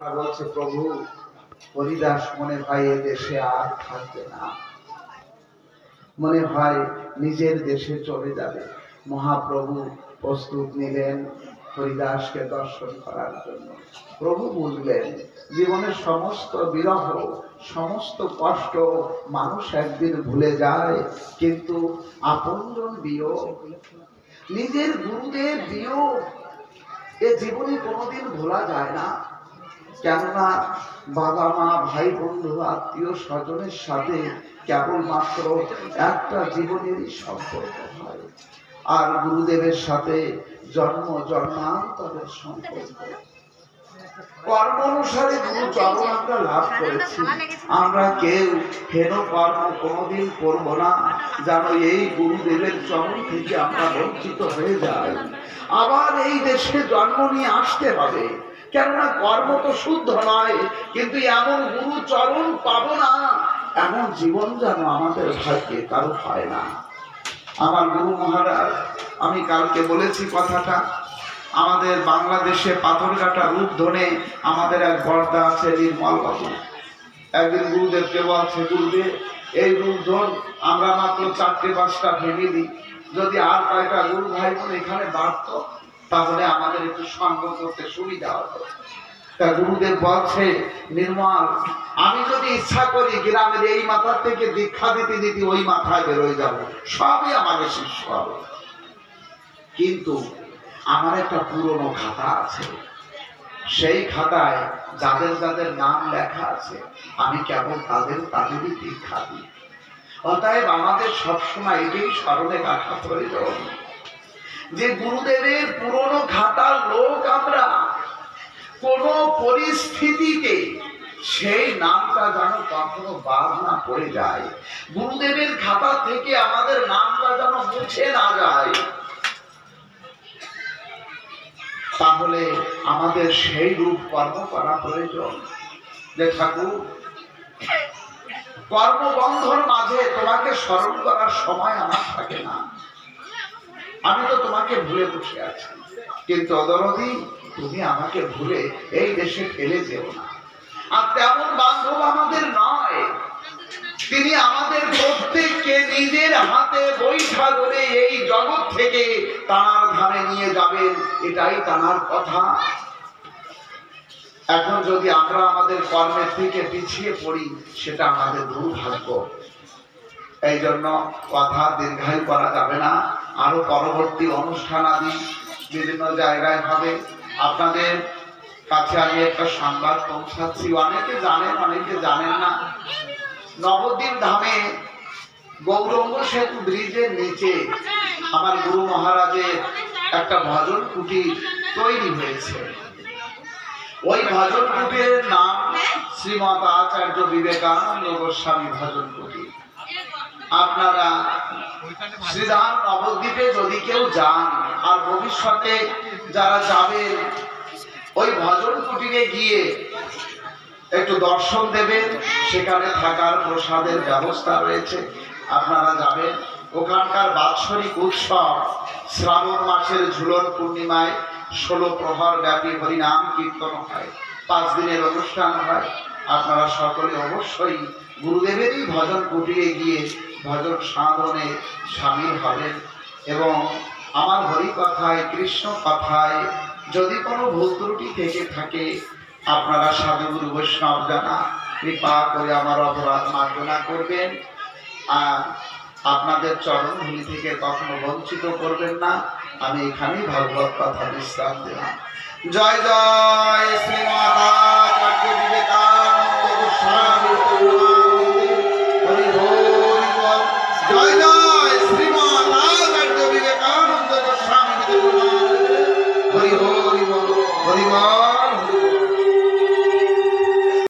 বলছে প্রভু হরিদাস মনে হয় এ দেশে আর থাকবে না। মনে হয় নিজের দেশে চলে যাবে। মহাপ্রভু প্রস্তুত নিলেন হরিদাসকে দর্শন করার জন্য। প্রভু বুঝলেন জীবনের সমস্ত বিরহ, সমস্ত কষ্ট মানুষ একদিন ভুলে যায়, কিন্তু আপনজন বিয়োগ, নিজের গুরুদেব বিয়োগ, এ জীবনে কোনোদিন ভোলা যায় না। কেননা বাবা, মা, ভাই, বন্ধু, আত্মীয় স্বজনের সাথে কেবলমাত্র একটা জীবনেরই সম্পর্ক হয়। আর গুরুদেবের সাথে জন্ম, জন্মান্তরের সম্পর্ক। কর্ম অনুসারে গুরু চরণ আমরা লাভ করেছি। আমরা কেউ হেন কর্ম কোনোদিন করব না, যেন এই গুরুদেবের চরণ থেকে আমরা বঞ্চিত হয়ে যাই। আবার এই দেশে জন্ম নিয়ে আসতে হবে। কেননা কর্ম তো শুদ্ধ নয়, কিন্তু এমন গুরু চরণ পাবো না। এমন জীবন যেন আমাদের ভাগ্যে কারও হয় না। আমার গুরু মহারাজ, আমি কালকে বলেছি কথাটা। আমাদের বাংলাদেশে পাথরঘাটা রূপ ধরে আমাদের এক বর্দা আছে নির্মল বাবু। একদিন গুরুদেবকে বলছে গুরুদেব এই রূপ ধর, আমরা মাত্র চারটে পাঁচটা ফ্যামিলি যদি আর কয়েকটা গুরু ভাই বোন এখানে বাড়ত তাহলে আমাদের একটু সঙ্গ করতে সুবিধা হতো তা গুরুদেব বলছে, নির্মল, আমি যদি ইচ্ছা করি গ্রামের এই মাথার থেকে দীক্ষা দিতে দিতে ওই মাথায় বেরোয় যাব। সবই আমাকে শিষ্য হবে। কিন্তু আমার একটা পুরনো খাতা আছে। সেই খাতায় যাদের যাদের নাম লেখা আছে, আমি কেবল তাদের তাদেরই দীক্ষা দিই। অতএব আমাদের সবসময় এটাই স্মরণে রাখা প্রয়োজন যে গুরুদেবের পুরনো খাতার লোক আমরা, কোন পরিস্থিতিতে সেই নামটা যেন কখনো বাদ না পড়ে যায়। গুরুদেবের খাতা থেকে আমাদের নামটা যেন মুছে না যায়। তাহলে আমাদের সেই রূপ কর্ম করা প্রয়োজন। যে ঠাকুর, কর্মবন্ধর মাঝে তোমাকে স্মরণ করার সময় আমার থাকে না। আমি তো তোমাকে ভুলে বসে আছি। কিন্তু অদরদি, তুমি আমাকে ভুলে এই দেশে ফেলে যেও না। আর তেমন বান্ধব আমাদের নয়। তিনি আমাদের প্রত্যেককে নিজের হাতে বৈঠা ধরে এই জগৎ থেকে তার ধারে নিয়ে যাবেন। এটাই তার কথা। এখন যদি আমরা আমাদের কর্মের থেকে পিছিয়ে পড়ি, সেটা আমাদের দুর্ভাগ্য। এই জন্য কথা দীর্ঘায়ু করা যাবে না। আরও পরবর্তী অনুষ্ঠান আদি বিভিন্ন জায়গায় হবে। আপনাদের কাছে আমি একটা সংবাদ পৌঁছাচ্ছি। অনেকে জানেন অনেকে জানেন না। নবদ্বীপ ধামে গৌরঙ্গ সেতু ব্রিজের নিচে আমার গুরু মহারাজের একটা ভজন কুটির তৈরি হয়েছে। ওই ভজন কুটিরের নাম শ্রীমত আচার্য বিবেকানন্দ গোস্বামী ভজন কুটির। আপনারা শ্রীধাম নবদ্বীপে যদি কেউ যান আর ভবিষ্যতে যারা যাবেন ওই ভজন কুটিরে গিয়ে একটু দর্শন দেবেন সেখানে থাকার প্রসাদের ব্যবস্থা রয়েছে। আপনারা যাবেন। ওখানকার বাৎসরিক উৎসব শ্রাবণ মাসের ঝুলন পূর্ণিমায় ষোলো প্রহর ব্যাপী হরিনাম কীর্তন হয়। পাঁচ দিনের অনুষ্ঠান হয়। আপনারা সকলে অবশ্যই গুরুদেবেরই ভজন কুটিয়ে গিয়ে ভজন সাধনে সামিল হবেন। এবং আমার হরি কথায় কৃষ্ণ কথায় যদি কোনো ভুল ত্রুটি থেকে থাকে, আপনারা সাধুগুরু বৈষ্ণব জানা, কৃপা করে আমার অপরাধ মার্জনা করবেন। আর আপনাদের চরণ ভূমি থেকে কখনো বঞ্চিত করবেন না। আমি এখানেই ভাগবত কথা বিশ্রাম দিলাম। জয় জয় শ্রীমাতা